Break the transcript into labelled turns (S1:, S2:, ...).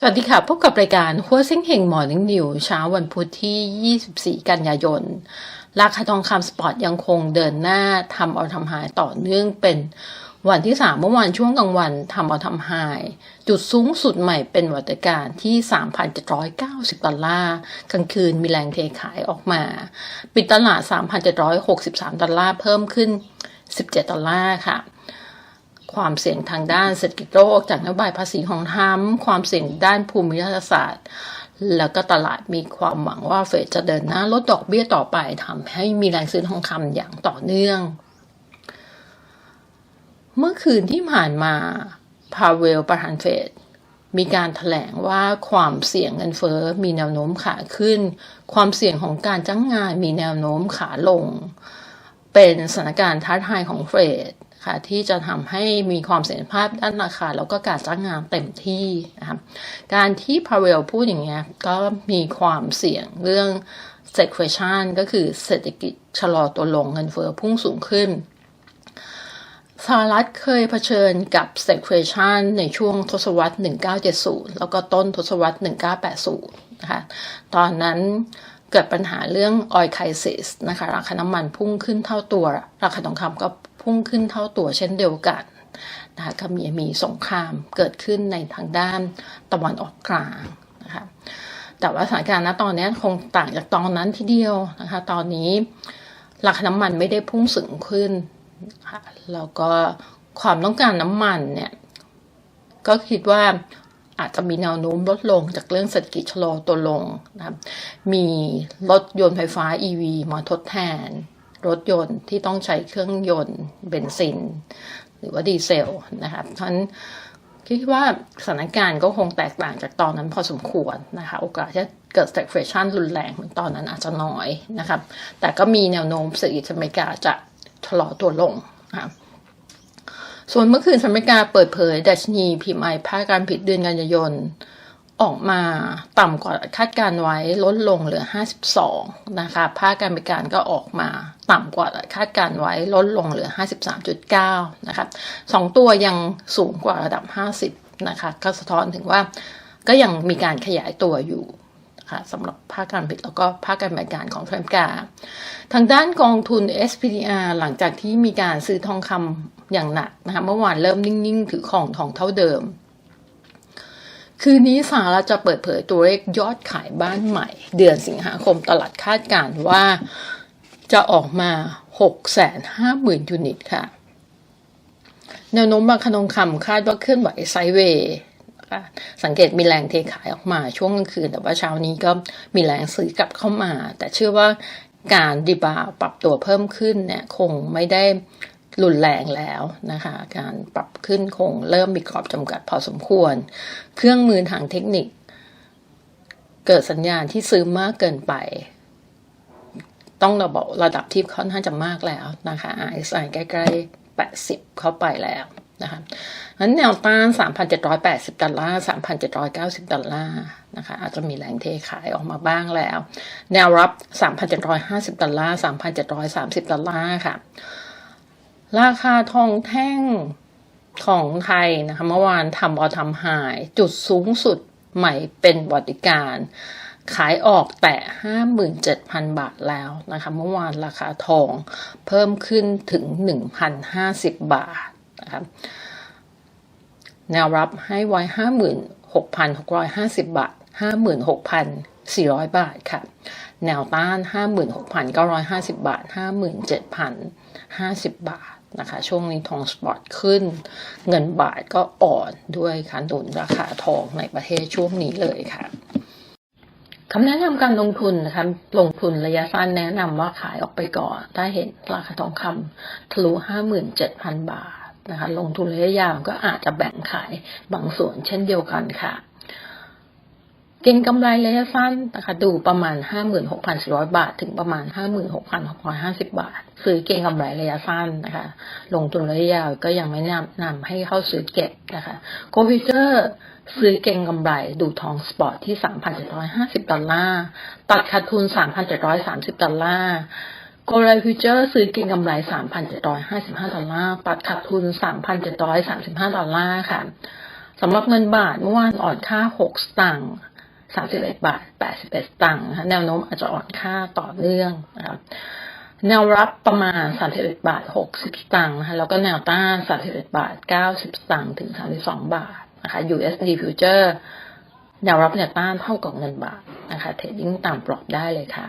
S1: สวัสดีค่ะ พบกับรายการหัวเซ็งเฮงมอนิ่งนิวเช้าวันพุธที่ 24 กันยายน ราคาทองคำสปอร์ตยังคงเดินหน้าทำเอาทำหายต่อเนื่องเป็นวันที่ 3 เมื่อวานช่วงกลางวันทำเอาทำหาย จุดสูงสุดใหม่เป็นวัตการที่ 3,790 ดอลลาร์กลางคืนมีแรงเทขายออกมา ปิดตลาด 3,763 ดอลลาร์เพิ่มขึ้น 17 ดอลลาร์ค่ะ ความเสี่ยงทางด้านเศรษฐกิจโลกจากนโยบายภาษีของทัมความเสี่ยงด้านภูมิรัฐศาสตร์ แล้วก็ตลาดมีความหวังว่าเฟดจะเดินหน้าลดดอกเบี้ยต่อไปทำให้มีแรงซื้อทองคำอย่างต่อเนื่อง เมื่อคืนที่ผ่านมาพาเวลประธานเฟดมีการถแถลงว่าความเสี่ยงเงินเฟ้อมีแนวโน้มขาขึ้น ความเสี่ยงของการจ้างงานมีแนวโน้มขาลง เป็นสถานการณ์ท้าทายของเฟด ค่ะที่จะทำให้มีความเสถียรภาพด้านราคา แล้วก็การจ้างงานเต็มที่นะคะการที่พาเวลพูดอย่างเงี้ยก็มีความเสี่ยงเรื่อง stagflation ก็คือเศรษฐกิจชะลอตัวลงเงินเฟ้อพุ่งสูงขึ้นสหรัฐเคยเผชิญกับ stagflation ในช่วงทศวรรษ 1970 แล้วก็ต้นทศวรรษ 1980 นะคะ ตอนนั้น เกิดปัญหาเรื่อง oil crisis นะคะ ราคาน้ำมันพุ่งขึ้นเท่าตัว ราคาทองคำก็พุ่งขึ้นเท่าตัวเช่นเดียวกันนะคะก็มีมีสงครามเกิดขึ้นในทางด้านตะวันออกกลางนะคะแต่ว่าสถานการณ์ณตอนนี้คงต่างจากตอนนั้นทีเดียวนะคะ ตอนนี้ราคาน้ำมันไม่ได้พุ่งสูงขึ้นค่ะแล้วก็ความต้องการน้ำมันเนี่ย ก็คิดว่า อาจจะมีแนวโน้มลดลงจากเรื่องเศรษฐกิจชะลอตัวลงนะครับมีรถยนต์ไฟฟ้า EV มาทดแทน รถยนต์ที่ต้องใช้เครื่องยนต์เบนซิน หรือว่าดีเซลนะครับท่านคิดว่าสถานการณ์ก็คงแตกต่างจากตอนนั้นพอสมควรนะคะ โอกาสที่เกิด stagflation รุนแรงเหมือนตอนนั้นอาจจะน้อยนะครับ แต่ก็มีแนวโน้มเศรษฐกิจอเมริกาจะชะลอตัวลงนะคะ ส่วนเมื่อคืนสหรัฐอเมริกาเปิดเผยดัชนีพิมพ์ภาคการผลิตเดือนกันยายน ออกมาต่ำกว่าคาดการไว้ลดลงเหลือ 52 นะคะ ภาคการบริการก็ออกมาต่ำกว่าคาดการไว้ลดลงเหลือ 53.9 นะคะสองตัวยังสูงกว่าระดับ 50 นะคะ ก็สะท้อนถึงว่าก็ยังมีการขยายตัวอยู่ ค่ะสำหรับภาคการผลิตแล้วก็ภาคการบริการของทรัมป์กา ทางด้านกองทุน SPDR หลังจากที่มีการซื้อทองคำอย่างหนักนะคะเมื่อวานเริ่มนิ่ง ๆ ถือของทองเท่าเดิม คืนนี้สหรัฐจะเปิดเผยตัวเลขยอดขายบ้านใหม่ เดือนสิงหาคมตลาดคาดการว่าจะออกมา 650,000 ยูนิตค่ะ แนวโน้มราคาทองคำคาดว่าเคลื่อนไหวไซด์เวย์ สังเกตมีแรงเทขายออกมาช่วงกลางคืน แต่ว่าเช้านี้ก็มีแรงซื้อกลับเข้ามา แต่เชื่อว่าการดีบาปรับตัวเพิ่มขึ้นเนี่ยคงไม่ได้รุนแรงแล้วนะคะ การปรับขึ้นคงเริ่มมีกรอบจำกัดพอสมควร เครื่องมือทางเทคนิค เกิดสัญญาณที่ซื้อมากเกินไป ต้องระบอกระดับที่ค่อนข้างจะมากแล้วนะคะ RSI ใกล้ๆ 80 เข้าไปแล้ว นะคะนั้นแนวต้าน 3,780 ดอลลาร์ 3,790 ดอลลาร์นะคะ อาจจะมีแรงเทขายออกมาบ้างแล้ว แนวรับ 3,750 ดอลลาร์ 3,730 ดอลลาร์ค่ะ ราคาทองแท่งของไทยนะคะ เมื่อวานทำออทำหาย จุดสูงสุดใหม่เป็นบริการ ขายออกแต่ 57,000 บาทแล้วนะคะ เมื่อวานราคาทองเพิ่มขึ้นถึง 1,050 บาท นะครับแนวรับให้ไว้56,650บาท56,400บาทค่ะ แนวต้าน56,950บาท57,050บาทนะคะช่วงนี้ทองสปอตขึ้น เงินบาทก็อ่อนด้วยการดุนราคาทองในประเทศช่วงนี้เลยค่ะคำแนะนำการลงทุนนะคะลงทุนระยะสั้นแนะนำว่าขายออกไปก่อน ถ้าเห็นราคาทองคำทะลุ57,000บาท นะคะ ลงทุนระยะยาวก็อาจจะแบ่งขายบางส่วนเช่นเดียวกันค่ะ เก็งกำไรระยะสั้นนะคะดูประมาณ 56,400 บาท ถึงประมาณ 56,650 บาท ซื้อเก็งกำไรระยะสั้นนะคะ ลงทุนระยะยาวก็ยังไม่แนะนำให้เข้าซื้อเก็บนะคะโกฟิเจอร์ซื้อเก็งกำไรดูทองสปอร์ตที่ 3,750 ดอลลาร์ ตัดขาดทุน 3,730 ดอลลาร์ กลด์ฟิวเจอร์ซื้อกินกำไร 3,755 ดอลลาร์ ปัดขาดทุน 3,735 ดอลลาร์ค่ะ สำหรับเงินบาทเมื่อวานอ่อนค่า 6 สตางค์31 บาท 81 สตางค์นะคะแนวโน้มอาจจะอ่อนค่าต่อเนื่องนะครับแนวรับประมาณ 31 บาท 60 สตางค์นะคะแล้วก็แนวต้าน 31 บาท 90 สตางค์ถึง 32 บาทนะคะ USD Future แนวรับแนวต้านเท่ากับเงินบาทนะคะ เทรดดิ้งตามกรอบได้เลยค่ะ